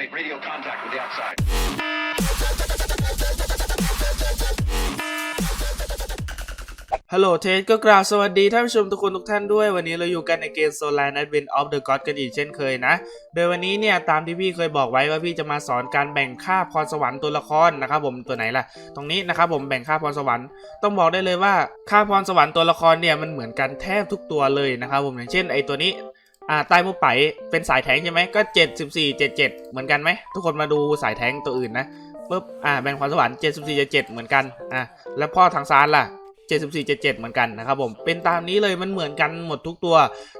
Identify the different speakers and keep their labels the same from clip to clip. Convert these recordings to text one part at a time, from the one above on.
Speaker 1: Make radio contact with the outside.
Speaker 2: ฮัลโหลเทสก็กราบสวัสดีท่านผู้ชมทุกคนทุกท่านด้วยวันนี้เราอยู่กันในเกม Solar Advent of the God กันอีกเช่นเคยนะ โดยวันนี้เนี่ยตามที่พี่เคยบอกไว้ว่าพี่จะมาสอนการแบ่งค่าพรสวรรค์ตัวละครนะครับผมตัวไหนล่ะ ตรงนี้นะครับผมแบ่งค่าพรสวรรค์ต้องบอกได้เลยว่าค่าพรสวรรค์ตัวละครเนี่ยมันเหมือนกันแทบทุกตัวเลยนะครับผมอย่างเช่นไอตัวนี้ อ่าใต้มุกไปเป็นสายแทงใช่ไหมก็74 77เหมือนกันไหมทุกคนมาดูสายแทงตัวอื่นนะปุ๊บอ่าแบ่งพรสวรรค์74 77เหมือนกันอะแล้วพ่อทางซานล่ะ74 77 เหมือนกันนะครับผม เป็นตามนี้เลยมันเหมือนกันหมดทุกตัว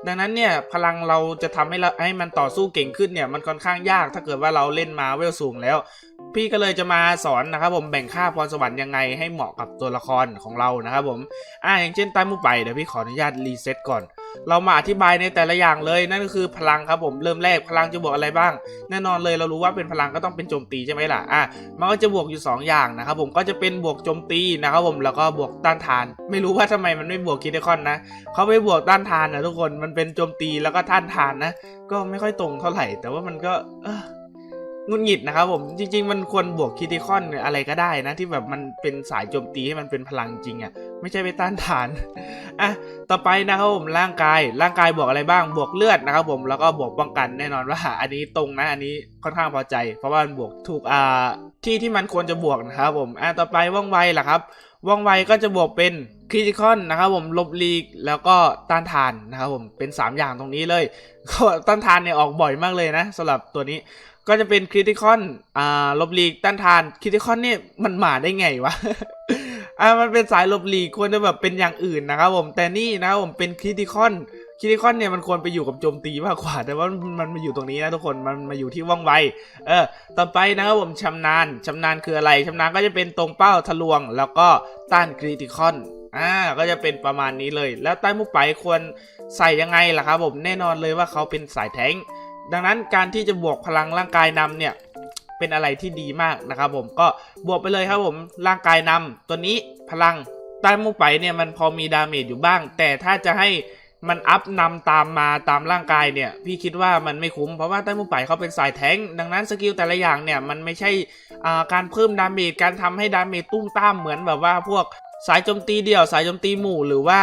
Speaker 2: ดังนั้นเนี่ยพลังเราจะทำให้เราให้มันต่อสู้เก่งขึ้นเนี่ยมันค่อนข้างยากถ้าเกิดว่าเราเล่นมาเวลสูงแล้ว พี่ก็เลยจะมาสอนนะครับผมแบ่งค่าพรสวรรค์ยังไงให้เหมาะกับตัวละครของเรานะครับผมอ่าอย่างเช่นใต้มุกไปเดี๋ยวพี่ขออนุญาตรีเซ็ตก่อน เรามาอธิบายในแต่ละอย่างเลยนั่นก็คือพลังครับผมเริ่มแรกพลังจะบวกอะไรบ้าง แน่นอนเลยเรารู้ว่าเป็นพลังก็ต้องเป็นโจมตีใช่ไหมล่ะอะมันก็จะบวกอยู่ 2 อย่างนะครับผมก็จะเป็นบวกโจมตีนะครับผมแล้วก็บวกต้านทาน ไม่รู้ว่าทำไมมันไม่บวกคิดคอนนะเขาไม่บวกต้านทานนะทุกคนมันเป็นโจมตีแล้วก็ต้านทานนะ ก็ไม่ค่อยตรงเท่าไหร่แต่ว่ามันก็เออ งุนหงิดนะครับผมจริง ๆ มันควรบวกคิติคอนอะไรก็ได้นะ ที่แบบมันเป็นสายโจมตีให้มันเป็นพลังจริงอะ่ะ ไม่ใช่ไปต้านทานอะต่อไปนะครับผมร่างกายร่างกายบวกอะไรบ้างบวกเลือดนะครับผมแล้วก็บวกป้องกันแน่นอนว่าอันนี้ตรงนะอันนี้ค่อนข้างพอใจ เพราะว่ามันบวกถูกอ่าที่ที่มันควรจะบวกนะครับผมอะต่อไปว่องไวล่ะครับว่องไวก็จะบวกเป็นคริติคอนนะครับผมลบลีกแล้วก็ต้านทานนะครับผมเป็น 3 อย่างตรงนี้เลยก็ต้านทานเนี่ยออกบ่อยมากเลยนะสำหรับตัวนี้ ก็จะเป็นคริติคอนอ่าลบลีกต้านทานคริติคอนนี่มันมาได้ไงวะอ่ามันเป็นสายลบลีกควรจะแบบเป็นอย่างอื่นนะครับผมแต่นี่นะครับผมเป็นคริติคอนคริติคอนเนี่ยมันควรไปอยู่กับโจมตีมากกว่า แต่ว่ามันมันมาอยู่ตรงนี้นะทุกคนมันมาอยู่ที่ว่องไวเออต่อไปนะครับผมชำนาญชำนาญคืออะไรชำนาญก็จะเป็นตรงเป้าทะลวง แล้วก็ต้านคริติคอนอ่าก็จะเป็นประมาณนี้เลย แล้วใต้มุกไปควรใส่ยังไงล่ะครับผมแน่นอนเลยว่าเขาเป็นสายแทงค์ ดังนั้นการที่จะบวกพลังร่างกายนำเนี่ยเป็นอะไรที่ดีมากนะครับผมก็บวกไปเลยครับผมร่างกายนำตัวนี้พลังใต้มุกไปเนี่ยมันพอมีดาเมจอยู่บ้าง แต่ถ้าจะให้มันอัพนำตามมาตามร่างกายเนี่ย พี่คิดว่ามันไม่คุ้มเพราะว่าใต้มุกไปเขาเป็นสายแทงดังนั้นสกิลแต่ละอย่างเนี่ยมันไม่ใช่การเพิ่มดาเมจการทำให้ดาเมจตุ้มต้ามเหมือนแบบว่าพวก สายโจมตีเดี่ยวสายโจมตีหมู่หรือว่า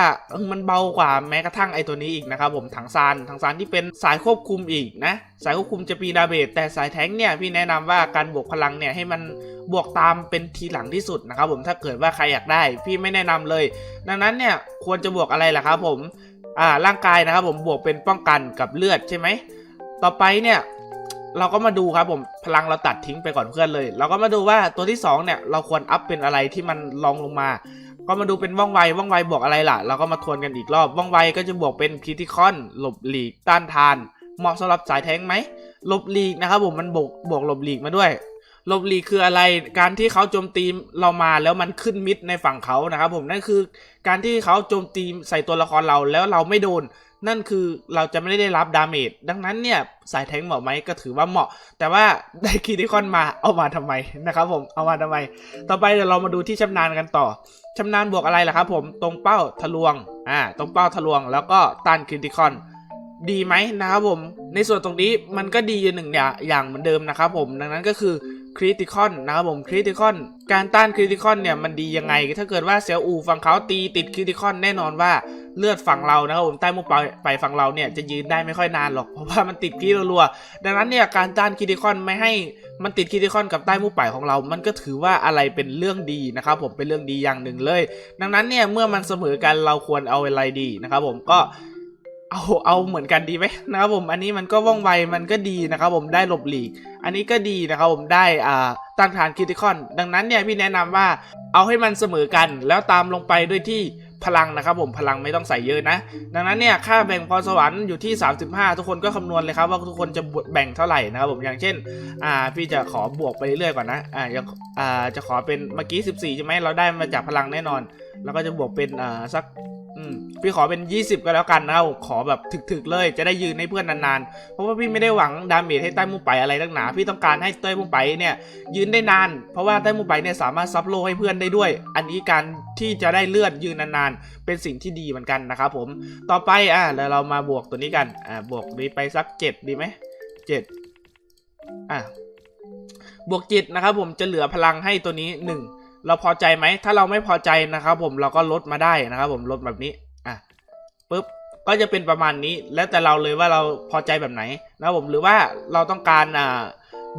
Speaker 2: มันเบากว่าแม้กระทั่งไอตัวนี้อีกนะครับผมถังซานถังซานที่เป็นสายควบคุมอีกนะ สายควบคุมจะปีดาเมจแต่สายแท้งเนี่ยพี่แนะนำว่าการบวกพลังเนี่ยให้มันบวกตามเป็นทีหลังที่สุดนะครับผมถ้าเกิดว่าใครอยากได้ พี่ไม่แนะนำเลย ดังนั้นเนี่ยควรจะบวกอะไรล่ะครับผมอ่าร่างกายนะครับผมบวกเป็นป้องกันกับเลือดใช่ไหมต่อไปเนี่ยเราก็มาดูครับผมพลังเราตัดทิ้งไปก่อนเพื่อนเลย เราก็มาดูว่าตัวที่2เนี่ยเราควรอัพเป็นอะไรที่มันรองลงมา ก็มาดูเป็นว่องไวว่องไวบวกอะไรล่ะ เราก็มาทวนกันอีกรอบว่องไวก็จะบวกเป็นคริติคอนหลบหลีกต้านทาน เหมาะสำหรับสายแทงไหมหลบหลีกนะครับผมมันบวกบวกหลบหลีกมาด้วยหลบหลีกคืออะไรการที่เขาโจมตีเรามาแล้วมันขึ้นมิดในฝั่งเขานะครับผมนั่นคือการที่เขาโจมตีใส่ตัวละครเราแล้วเราไม่โดน นั่นคือเราจะไม่ได้รับดาเมจดังนั้นเนี่ยสายแทงเหมาะไหมก็ถือว่าเหมาะ แต่ว่าได้คีดิคอนมาเอามาทำไมนะครับผมเอามาทำไม ต่อไปเดี๋ยวเรามาดูที่ชำนาญกันต่อชำนาญบวกอะไรล่ะครับผมตรงเป้าทะลวงอ่าตรงเป้าทะลวง แล้วก็ต้านคริติคอนดีไหมนะครับผม ในส่วนตรงนี้มันก็ดีอยู่หนึ่งอย่างอย่างเหมือนเดิมนะครับผม ดังนั้นก็คือ คริติคอนนะครับผมคริติคอนการต้านคริติคอนเนี่ยมันดียังไง ถ้าเกิดว่าเซียวอูฝั่งเขาตีติดคริติคอนแน่นอนว่าเลือดฝั่งเรานะครับผมใต้มุกไปไปฝั่งเราเนี่ยจะยืนได้ไม่ค่อยนานหรอกเพราะว่ามันติดคริรัวๆดังนั้นเนี่ยการต้านคริติคอนไม่ให้มันติดคริติคอนกับใต้มุกไปของเรา มันก็ถือว่าอะไรเป็นเรื่องดีนะครับผมเป็นเรื่องดีอย่างหนึ่งเลย ดังนั้นเนี่ยเมื่อมันเสมอกันเราควรเอาอะไรดีนะครับผมก็ เอาเอาเหมือนกันดีไหมนะครับผมอันนี้มันก็ว่องไวมันก็ดีนะครับผมได้หลบหลีก อันนี้ก็ดีนะครับผมได้อ่าต้านทานคริติคอน ดังนั้นเนี่ยพี่แนะนำว่าเอาให้มันเสมอกันแล้วตามลงไปด้วยที่พลังนะครับผมพลังไม่ต้องใส่เยอะนะ ดังนั้นเนี่ยค่าแบ่งพรสวรรค์อยู่ที่ 35 ทุกคนก็คำนวณเลยครับว่าทุกคนจะแบ่งเท่าไหร่นะครับผมอย่างเช่นอ่าพี่จะขอบวกไปเรื่อยๆก่อนนะอ่าจะอ่าจะขอเป็นเมื่อกี้ 14ใช่ไหมเราได้มาจากพลังแน่นอน แล้วก็จะบวกเป็นอ่าสัก พี่ขอเป็น 20 ก็แล้วกันนะครับขอแบบถึกๆเลยจะได้ยืนให้เพื่อนนานๆ เพราะว่าพี่ไม่ได้หวังดาเมจให้ใต้มุมไปอะไรนักหนาพี่ต้องการให้ใต้มุมไปเนี่ยยืนได้นาน เพราะว่าใต้มุมไปเนี่ยสามารถซับโลให้เพื่อนได้ด้วย อันนี้การที่จะได้เลือดยืนนานๆ เป็นสิ่งที่ดีเหมือนกันนะครับผมต่อไปอะเดี๋ยวเรามาบวกตัวนี้กันอ่าบวกนี้ไปสัก 7 ดีไหม7อะบวกจิตนะครับผมจะเหลือพลังให้ตัวนี้หนึ่งเราพอใจไหม ถ้าเราไม่พอใจนะครับผมเราก็ลดมาได้นะครับผมลดแบบนี้ ปุ๊บก็จะเป็นประมาณนี้ แล้วแต่เราเลยว่าเราพอใจแบบไหนนะครับผมหรือว่าเราต้องการอ่า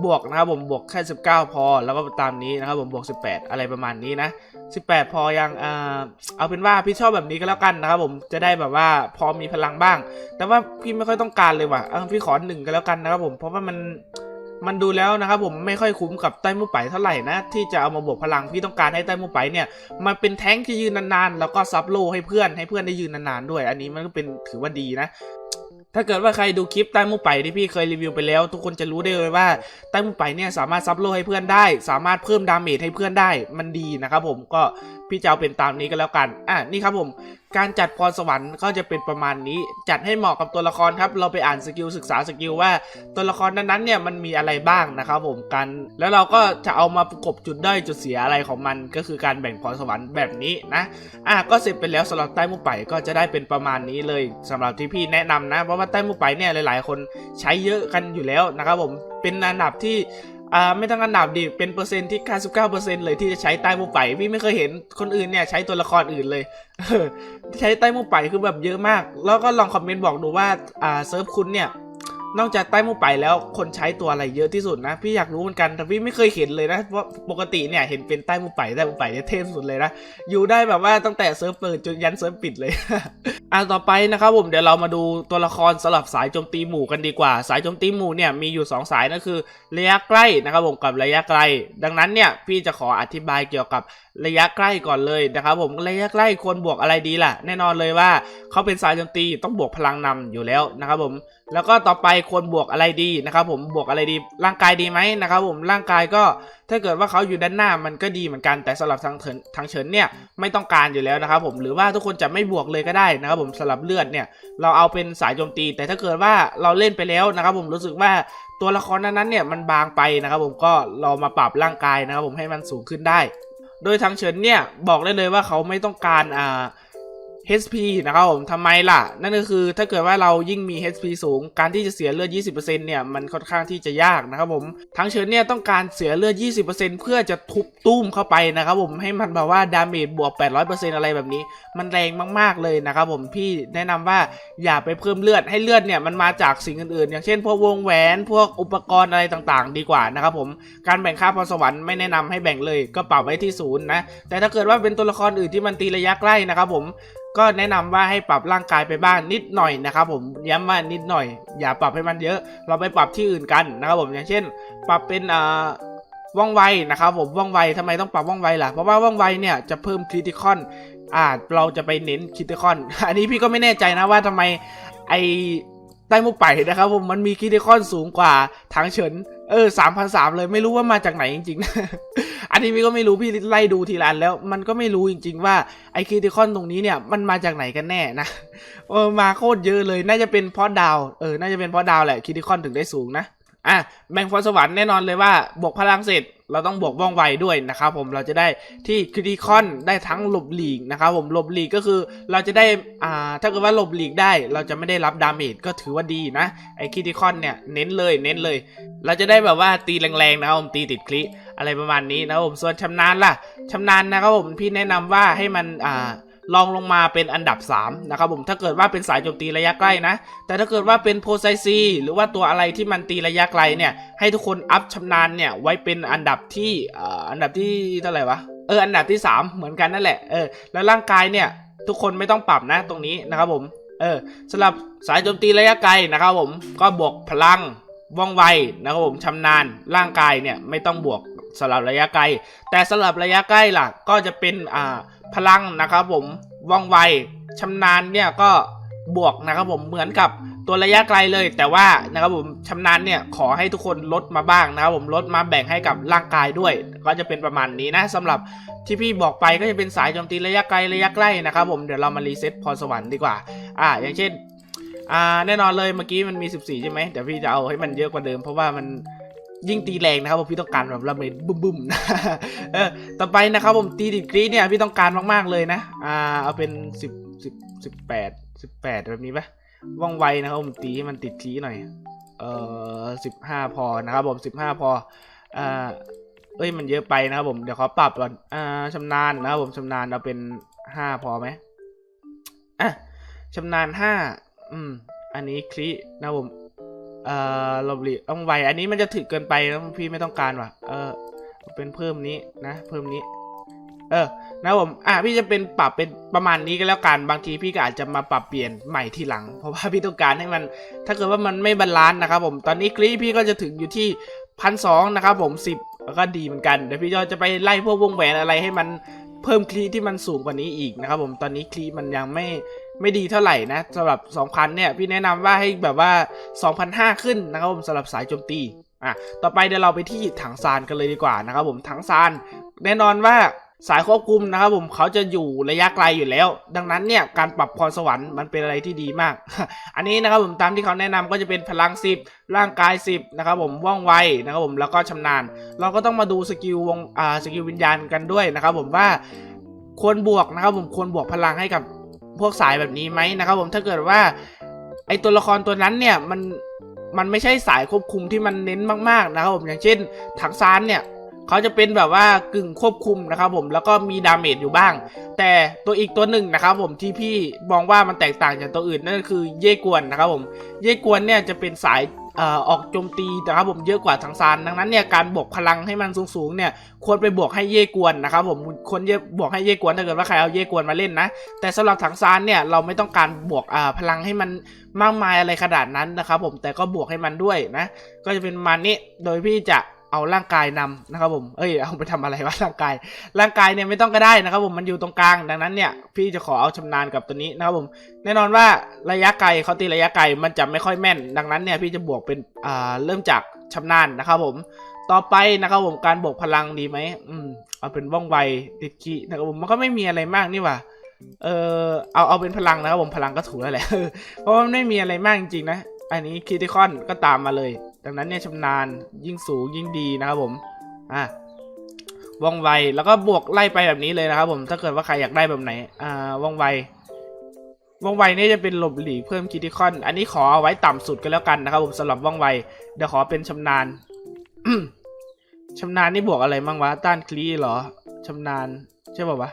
Speaker 2: บวกนะครับผมบวกแค่ 19 พอ แล้วก็ตามนี้นะครับผมบวก 18 อะไรประมาณนี้นะ 18 พอยังอ่าเอาเป็นว่าพี่ชอบแบบนี้ก็แล้วกันนะครับผมจะได้แบบว่าพอมีพลังบ้าง แต่ว่าพี่ไม่ค่อยต้องการเลยว่ะเออพี่ขอหนึ่งก็แล้วกันนะครับผมเพราะว่ามัน มันดูแล้วนะครับผมไม่ค่อยคุ้มกับใต้มูไปเท่าไหร่นะ ที่จะเอามาบวกพลังพี่ต้องการให้ใต้มูไปเนี่ยมันเป็นแท้งที่ยืนนานๆ แล้วก็ซับโลให้เพื่อนให้เพื่อนได้ยืนนานๆด้วย อันนี้มันก็เป็นถือว่าดีนะถ้าเกิดว่าใครดูคลิปใต้มูไปที่พี่เคยรีวิวไปแล้ว ทุกคนจะรู้ได้เลยว่าใต้มูไปเนี่ยสามารถซับโลให้เพื่อนได้ สามารถเพิ่มดาเมจให้เพื่อนได้มันดีนะครับผมก็ พี่จะเอาเป็นตามนี้ก็แล้วกัน อะนี่ครับผม การจัดพรสวรรค์ก็จะเป็นประมาณนี้ จัดให้เหมาะกับตัวละครครับ เราไปอ่านสกิลศึกษาสกิลว่าตัวละครนั้นๆเนี่ยมันมีอะไรบ้างนะครับผมกัน แล้วเราก็จะเอามาประกบจุดด้อยจุดเสียอะไรของมัน ก็คือการแบ่งพรสวรรค์แบบนี้นะ อะก็เสร็จไปแล้วสำหรับใต้มุไปก็จะได้เป็นประมาณนี้เลยสำหรับที่พี่แนะนำนะ เพราะว่าใต้มุไปเนี่ยหลาย ๆ คนใช้เยอะกันอยู่แล้วนะครับผม เป็นอันดับที่ อ่าไม่ต้องอันดับดิเป็นเปอร์เซ็นต์ที่ 99%เลยที่จะใช้ใต้มุไปพี่ไม่เคยเห็นคนอื่นเนี่ยใช้ตัวละครอื่นเลยใช้ใต้มุไปคือแบบเยอะมาก แล้วก็ลองคอมเมนต์บอกดูว่าอ่าเซิร์ฟคุณเนี่ย นอกจากใต้มุไปแล้วคนใช้ตัวอะไรเยอะที่สุดนะ พี่อยากรู้เหมือนกันแต่พี่ไม่เคยเห็นเลยนะเพราะปกติเนี่ยเห็นเป็นใต้มุไปใต้มุไปเนี่ยเท่สุดเลยนะอยู่ได้แบบว่าตั้งแต่เซิร์ฟเปิดจนยันเซิร์ฟปิดเลยอะต่อไปนะครับผมเดี๋ยวเรามาดูตัวละครสลับสายโจมตีหมู่กันดีกว่า สายโจมตีหมู่เนี่ยมีอยู่ 2 สายนั่นคือระยะใกล้นะครับผมกับระยะไกล ดังนั้นเนี่ยพี่จะขออธิบายเกี่ยวกับระยะใกล้ก่อนเลยนะครับผมระยะใกล้ควรบวกอะไรดีล่ะ แน่นอนเลยว่าเขาเป็นสายโจมตีต้องบวกพลังนำอยู่แล้วนะครับผมแล้วก็ต่อไปควรบวกอะไรดีนะครับผมบวกอะไรดีร่างกายดีไหมนะครับผมร่างกายก็ถ้าเกิดว่าเขาอยู่ด้านหน้ามันก็ดีเหมือนกันแต่สำหรับทางเถินทางเฉินเนี่ยไม่ต้องการอยู่แล้วนะครับผมหรือว่าทุกคนจะไม่บวกเลยก็ได้นะครับผมสำหรับเลือดเนี่ยเราเอาเป็นสายโจมตี แต่ถ้าเกิดว่าเราเล่นไปแล้วนะครับผมรู้สึกว่าตัวละครนั้นๆเนี่ยมันบางไปนะครับผมก็เรามาปรับร่างกายนะครับผมให้มันสูงขึ้นได้ โดยทางเฉินเนี่ยบอกได้เลยว่าเขาไม่ต้องการอ่า HP นะครับผมทำไมล่ะ นั่นก็คือถ้าเกิดว่าเรายิ่งมี HP สูง การที่จะเสียเลือด 20%เนี่ยมันค่อนข้างที่จะยากนะครับผมทางเชิญเนี่ยต้องการเสียเลือด 20%เพื่อจะทุบตุ้มเข้าไปนะครับผมให้มันแบบว่าดาเมจบวก 800%อะไรแบบนี้ มันแรงมากๆเลยนะครับผมพี่แนะนำว่าอย่าไปเพิ่มเลือดให้เลือดเนี่ยมันมาจากสิ่งอื่นๆ อย่างเช่นพวกวงแหวนพวกอุปกรณ์อะไรต่างๆ ดีกว่านะครับผมการแบ่งค่าพรสวรรค์ไม่แนะนำให้แบ่งเลยก็ปรับไว้ที่ศูนย์นะแต่ถ้าเกิดว่าเป็นตัวละครอื่นที่มันตีระยะใกล้นะครับผม ก็แนะนำว่าให้ปรับร่างกายไปบ้างนิดหน่อยนะครับผมย้ำว่านิดหน่อย อย่าปรับให้มันเยอะ เราไปปรับที่อื่นกันนะครับผมอย่างเช่น ปรับเป็นอ่าว่องไวนะครับผมว่องไวทำไมต้องปรับว่องไวล่ะเพราะว่าว่องไวเนี่ยจะเพิ่มคริติคอนอ่าเราจะไปเน้นคริติคอน อันนี้พี่ก็ไม่แน่ใจนะว่าทำไมไอ ใต้มุกไปนะครับผมมันมีคริติคอนสูงกว่าทางเฉินเออสามพันสามเลยไม่รู้ว่ามาจากไหนจริงๆ อันนี้พี่ก็ไม่รู้พี่ไล่ดูทีละอันแล้ว มันก็ไม่รู้จริง ๆ ว่าไอคริติคอนตรงนี้เนี่ยมันมาจากไหนกันแน่นะเออมาโคตรเยอะเลยน่าจะเป็นเพราะดาวเออน่าจะเป็นเพราะดาวแหละคริติคอนถึงได้สูงนะอะแบ่งพรสวรรค์แน่นอนเลยว่าบวกพลังเสร็จ เราต้องบวกว่องไวด้วยนะครับผมเราจะได้ที่คริติคอนได้ทั้งหลบหลีกนะครับผมหลบหลีกก็คือเราจะได้อ่าถ้าเกิดว่าหลบหลีกได้ เราจะไม่ได้รับดาเมจก็ถือว่าดีนะไอคริติคอนเนี่ยเน้นเลยเน้นเลย เราจะได้แบบว่าตีแรงๆนะครับผมตีติดคลิอะไรประมาณนี้นะครับผมส่วนชำนาญล่ะชำนาญนะครับผมพี่แนะนำว่าให้มันอ่า ลองลงมาเป็นอันดับ 3 นะครับผมถ้าเกิดว่าเป็นสายโจมตีระยะใกล้นะ แต่ถ้าเกิดว่าเป็นโพไซซีหรือว่าตัวอะไรที่มันตีระยะไกลเนี่ยให้ทุกคนอัพชำนาญเนี่ยไว้เป็นอันดับที่อ่าอันดับที่เท่าไหร่วะเอออันดับที่ 3 เหมือนกันนั่นแหละเออแล้วร่างกายเนี่ยทุกคนไม่ต้องปรับนะตรงนี้นะครับผมเออสำหรับสายโจมตีระยะไกลนะครับผมก็บวกพลังว่องไวนะครับผมชำนาญร่างกายเนี่ยไม่ต้องบวกสำหรับระยะไกล แต่สำหรับระยะใกล้ล่ะ ก็จะเป็นอ่า พลังนะครับผมว่องไวชำนาญเนี่ยก็บวกนะครับผมเหมือนกับตัวระยะไกลเลย แต่ว่านะครับผมชำนาญเนี่ยขอให้ทุกคนลดมาบ้างนะครับผมลดมาแบ่งให้กับร่างกายด้วย ก็จะเป็นประมาณนี้นะสำหรับที่พี่บอกไปก็จะเป็นสายโจมตีระยะไกลระยะใกล้นะครับผมเดี๋ยวเรามารีเซ็ตพรสวรรค์ดีกว่า อ่า อย่างเช่นอ่าแน่นอนเลยเมื่อกี้มันมี 14 ใช่ไหมเดี๋ยวพี่จะเอาให้มันเยอะกว่าเดิมเพราะว่ามัน ยิ่งตีแรงนะครับผมพี่ต้องการแบบระเบิดบึ้มบึ้มๆเออต่อไปนะครับผมตีติดกรีเนี่ยพี่ต้องการมากๆเลยนะอ่าเอาเป็น10 10 18 18แปดแบบนี้ปะว่องไวนะครับผมตีให้มันติดทีหน่อยเอ่อ15พอนะครับผม15พออ่าเอ้ยมันเยอะไปนะครับผมเดี๋ยวขอปรับก่อนอ่าชำนาญนะครับผมชำนาญเอาเป็นห้าพอไหมอะชำนาญห้าอืมอันนี้คลินะครับผม เอ่อลบหลีต้องไว อันนี้มันจะถึกเกินไปแล้วพี่ไม่ต้องการว่ะ เออ เป็นเพิ่มนี้นะ เพิ่มนี้ เออ นะผม อะพี่จะเป็นปรับเป็นประมาณนี้ก็แล้วกัน บางทีพี่ก็อาจจะมาปรับเปลี่ยนใหม่ทีหลัง เพราะว่าพี่ต้องการให้มัน ถ้าเกิดว่ามันไม่บาลานซ์นะครับผม ตอนนี้คลิปพี่ก็จะถึงอยู่ที่พันสองนะครับผมสิบก็ดีเหมือนกัน เดี๋ยวพี่ก็จะไปไล่พวกวงแหวนอะไรให้มันเพิ่มคลีที่มันสูงกว่านี้อีกนะครับผม ตอนนี้คลีมันยังไม่ ไม่ดีเท่าไหร่นะสำหรับ 2,000 เนี่ย พี่แนะนำว่าให้แบบว่า 2,500 ขึ้นนะครับผมสำหรับสายโจมตีอะต่อไปเดี๋ยวเราไปที่ถังซานกันเลยดีกว่านะครับผมถังซานแน่นอนว่าสายควบคุมนะครับผมเขาจะอยู่ระยะไกลอยู่แล้ว ดังนั้นเนี่ยการปรับพรสวรรค์มันเป็นอะไรที่ดีมาก อันนี้นะครับผมตามที่เขาแนะนำก็จะเป็นพลัง 10 ร่างกาย 10นะครับผมว่องไวนะครับผมแล้วก็ชำนาญ เราก็ต้องมาดูสกิลวงอ่าสกิลวิญญาณกันด้วยนะครับผมว่าควรบวกนะครับผมควรบวกพลังให้กับ พวกสายแบบนี้ไหมนะครับ ผมถ้าเกิดว่า ไอตัวละครตัวนั้นเนี่ยมันมันไม่ใช่สายควบคุมที่มันเน้นมากๆนะครับผมอย่างเช่นถังซานเนี่ยเขาจะเป็นแบบว่ากึ่งควบคุมนะครับผมแล้วก็มีดาเมจอยู่บ้าง แต่ตัวอีกตัวหนึ่งนะครับผมที่พี่มองว่ามันแตกต่างจากตัวอื่นนั่นก็คือเย่กวนนะครับผมเย่กวนเนี่ยจะเป็นสาย อ่อออกโจมตีนะครับผมเยอะกว่าทางซานดังนั้นเนี่ยการบวกพลังให้มันสูงๆเนี่ยควรไปบวกให้เย่กวนนะครับผมควรจะบวกให้เย่กวนถ้าเกิดว่าใครเอาเย่กวนมาเล่นนะ แต่สำหรับถังซานเนี่ยเราไม่ต้องการบวกอ่าพลังให้มันมากมายอะไรขนาดนั้นนะครับผมแต่ก็บวกให้มันด้วยนะก็จะเป็นมันนี้โดยพี่จะ เอาร่างกายนำนะครับผม เอ้ย เอาไปทำอะไรวะร่างกาย ร่างกายเนี่ยไม่ต้องก็ได้นะครับผมมันอยู่ตรงกลาง ดังนั้นเนี่ยพี่จะขอเอาชำนาญกับตัวนี้นะครับผม แน่นอนว่าระยะไกลเขาตีระยะไกลมันจะไม่ค่อยแม่น ดังนั้นเนี่ยพี่จะบวกเป็นอ่าเริ่มจากชำนาญนะครับผม ต่อไปนะครับผมการบวกพลังดีไหมอืมเอาเป็นว่องไวติดขี้นะครับผมมันก็ไม่มีอะไรมากนี่ว่าเออเอาเอาเป็นพลังนะครับผมพลังก็ถูกแล้วแหละเพราะว่ามันไม่มีอะไรมากจริงๆนะ อันนี้คิติคอนก็ตามมาเลย ดังนั้นเนี่ยชำนาญยิ่งสูงยิ่งดีนะครับผม อะว่องไวแล้วก็บวกไล่ไปแบบนี้เลยนะครับผมถ้าเกิดว่าใครอยากได้แบบไหน อ่าว่องไวว่องไวนี่จะเป็นหลบหลีกเพิ่มคิติคอน อันนี้ขอเอาไว้ต่ำสุดก็แล้วกันนะครับผมสำหรับว่องไวเดี๋ยวขอเป็นชำนาญชำนาญนี่บวกอะไรบ้างวะต้านคลีเหรอชำนาญใช่ป่าวะ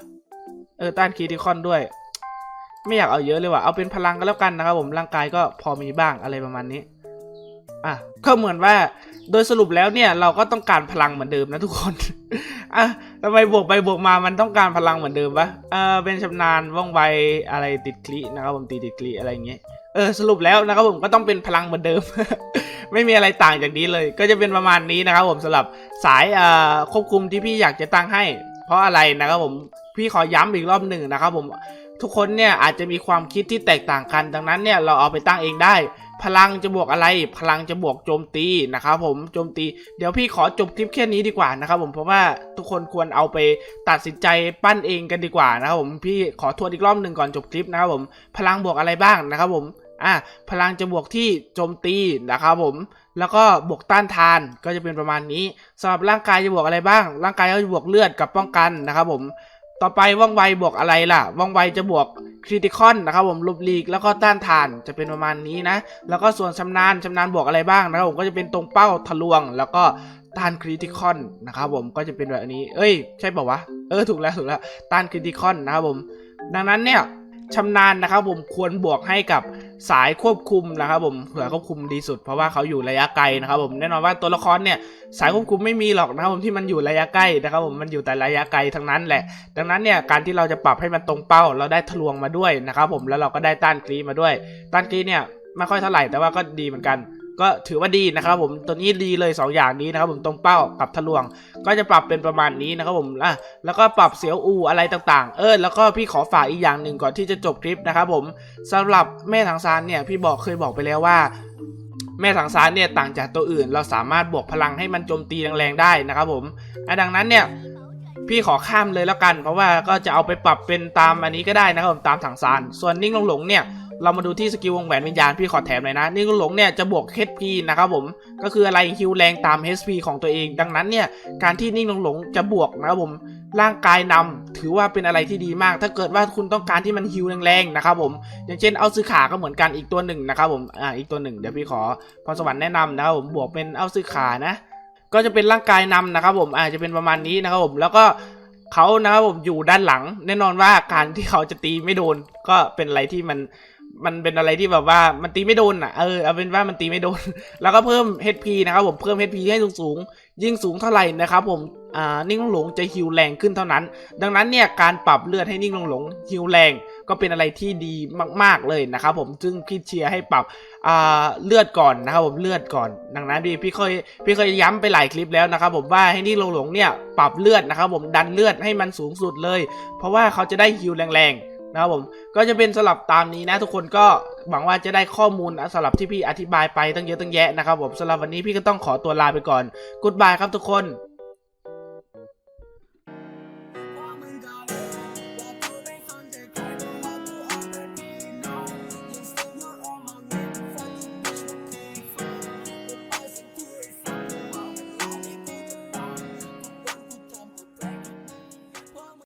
Speaker 2: เออต้านคิติคอนด้วย ไม่อยากเอาเยอะเลยว่ะเอาเป็นพลังก็แล้วกันนะครับผมร่างกายก็พอมีบ้างอะไรประมาณนี้ อะก็เหมือนว่าโดยสรุปแล้วเนี่ยเราก็ต้องการพลังเหมือนเดิมนะทุกคน อะทำไมบวกไปบวกมามันต้องการพลังเหมือนเดิมปะเออเป็นชำนาญว่องไวอะไรติดคลินะครับผมตีติดคลิอะไรอย่างเงี้ย เออสรุปแล้วนะครับผมก็ต้องเป็นพลังเหมือนเดิม ไม่มีอะไรต่างจากนี้เลย ก็จะเป็นประมาณนี้นะครับผมสำหรับสายเอ่อควบคุมที่พี่อยากจะตั้งให้ เพราะอะไรนะครับผมพี่ขอย้ำอีกรอบหนึ่งนะครับผมทุกคนเนี่ยอาจจะมีความคิดที่แตกต่างกัน ดังนั้นเนี่ยเราเอาไปตั้งเองได้ พลังจะบวกอะไร พลังจะบวกโจมตีนะครับผมโจมตี เดี๋ยวพี่ขอจบคลิปแค่นี้ดีกว่านะครับผมเพราะว่าทุกคนควรเอาไปตัดสินใจปั้นเองกันดีกว่านะครับผมพี่ขอทวนอีกรอบหนึ่งก่อนจบคลิปนะครับผมพลังบวกอะไรบ้างนะครับผมอะพลังจะบวกที่โจมตีนะครับผมแล้วก็บวกต้านทานก็จะเป็นประมาณนี้สำหรับร่างกายจะบวกอะไรบ้าง ร่างกายก็จะบวกเลือดกับป้องกันนะครับผมต่อไปว่องไวบวกอะไรล่ะว่องไวจะบวก คริติคอนนะครับผมลบลีกแล้วก็ต้านทานจะเป็นประมาณนี้นะ แล้วก็ส่วนชำนาญชำนาญบวกอะไรบ้างนะครับผมก็จะเป็นตรงเป้าทะลวง แล้วก็ต้านคริติคอนนะครับผมก็จะเป็นแบบนี้ เอ้ย ใช่ป่าวะเออถูกแล้วถูกแล้วต้านคริติคอนนะครับผม ดังนั้นเนี่ยชำนาญนะครับผมควรบวกให้กับ สายควบคุมนะครับผมเผื่อควบคุมดีสุด เพราะว่าเขาอยู่ระยะไกลนะครับผมแน่นอนว่าตัวละครเนี่ยสายควบคุมไม่มีหรอกนะครับผมที่มันอยู่ระยะใกล้นะครับผมมันอยู่แต่ระยะไกลทั้งนั้นแหละ ดังนั้นเนี่ยการที่เราจะปรับให้มันตรงเป้า เราได้ทะลวงมาด้วยนะครับผมแล้วเราก็ได้ต้านกรีมาด้วย ต้านกรีเนี่ยไม่ค่อยเท่าไหร่แต่ว่าก็ดีเหมือนกัน ก็ถือว่าดีนะครับผมตัวนี้ดีเลยสองอย่างนี้นะครับผมตรงเป้ากับทะลวง ก็จะปรับเป็นประมาณนี้นะครับผมอะแล้วก็ปรับเสียวอูอะไรต่างๆ เออแล้วก็พี่ขอฝากอีกอย่างหนึ่งก่อนที่จะจบคลิปนะครับผมสำหรับแม่ทางซานเนี่ยพี่บอกเคยบอกไปแล้วว่าแม่ทางซานเนี่ยต่างจากตัวอื่น เราสามารถบวกพลังให้มันโจมตีแรงๆได้นะครับผมอดังนั้นเนี่ยพี่ขอข้ามเลยแล้วกัน เพราะว่าก็จะเอาไปปรับเป็นตามอันนี้ก็ได้นะครับผมตามถังซานส่วนนิ่งหลงๆเนี่ย เรามาดูที่สกิลวงแหวนวิญญาณพี่ขอแถมหน่อยนะนิ่งหลงเนี่ยจะบวก HP นะครับผม ก็คืออะไรฮิวแรงตาม HP ของตัวเอง ดังนั้นเนี่ยการที่นิ่งหลงจะบวกนะครับผมร่างกายนำถือว่าเป็นอะไรที่ดีมาก ถ้าเกิดว่าคุณต้องการที่มันฮิวแรงๆนะครับผม อย่างเช่นเอาซื้อขาก็เหมือนกันอีกตัวหนึ่งนะครับผมอ่าอีกตัวหนึ่งเดี๋ยวพี่ขอพรสวรรค์แนะนำนะครับผมบวกเป็นเอาซื้อขานะ ก็จะเป็นร่างกายนำนะครับผมอาจจะเป็นประมาณนี้นะครับผมแล้วก็เขานะครับผมอยู่ด้านหลัง แน่นอนว่าการที่เขาจะตีไม่โดน ก็เป็นอะไรที่มัน มันเป็นอะไรที่แบบว่ามันตีไม่โดนอะเออเอาเป็นว่ามันตีไม่โดน แล้วก็เพิ่ม HP นะครับผมเพิ่ม HP ให้สูงๆยิ่งสูงเท่าไหร่นะครับผมอ่านิ่งหลงจะฮิวแรงขึ้นเท่านั้น ดังนั้นเนี่ยการปรับเลือดให้นิ่งหลงฮิวแรงก็เป็นอะไรที่ดีมาก ๆเลยนะครับผมซึ่งพี่เชียร์ให้ปรับอ่าเลือดก่อนนะครับผมเลือดก่อน ดังนั้นพี่พี่เคยพี่เคยย้ำไปหลายคลิปแล้วนะครับผมว่าให้นิ่งหลงเนี่ยปรับเลือดนะครับผมดันเลือดให้มันสูงสุดเลย เพราะว่าเขาจะได้ฮิวแรงๆ นะครับผมก็จะเป็นสลับตามนี้นะ ทุกคนก็หวังว่าจะได้ข้อมูลสลับที่พี่อธิบายไปตั้งเยอะตั้งแยะนะครับผมสำหรับวันนี้พี่ก็ต้องขอตัวลาไปก่อนกุดบายครับทุกคน